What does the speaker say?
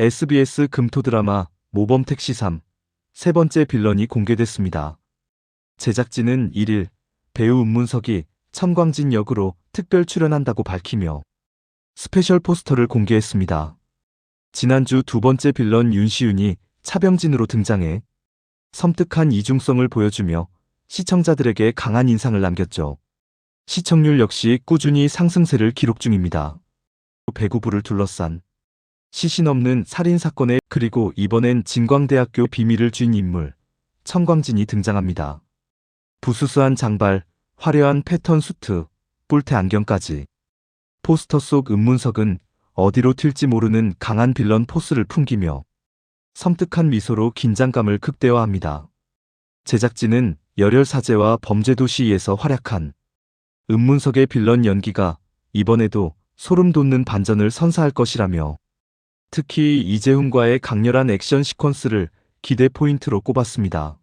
SBS 금토 드라마 모범 택시 3 세 번째 빌런이 공개됐습니다. 제작진은 1일 배우 은문석이 천광진 역으로 특별 출연한다고 밝히며 스페셜 포스터를 공개했습니다. 지난주 두 번째 빌런 윤시윤이 차병진으로 등장해 섬뜩한 이중성을 보여주며 시청자들에게 강한 인상을 남겼죠. 시청률 역시 꾸준히 상승세를 기록 중입니다. 배구부를 둘러싼 시신 없는 살인 사건에 그리고 이번엔 진광대학교 비밀을 쥔 인물 청광진이 등장합니다. 부수수한 장발, 화려한 패턴 수트, 뿔테 안경까지. 포스터 속 은문석은 어디로 튈지 모르는 강한 빌런 포스를 풍기며 섬뜩한 미소로 긴장감을 극대화합니다. 제작진은 열혈 사제와 범죄도시에서 활약한 은문석의 빌런 연기가 이번에도 소름 돋는 반전을 선사할 것이라며 특히 이재훈과의 강렬한 액션 시퀀스를 기대 포인트로 꼽았습니다.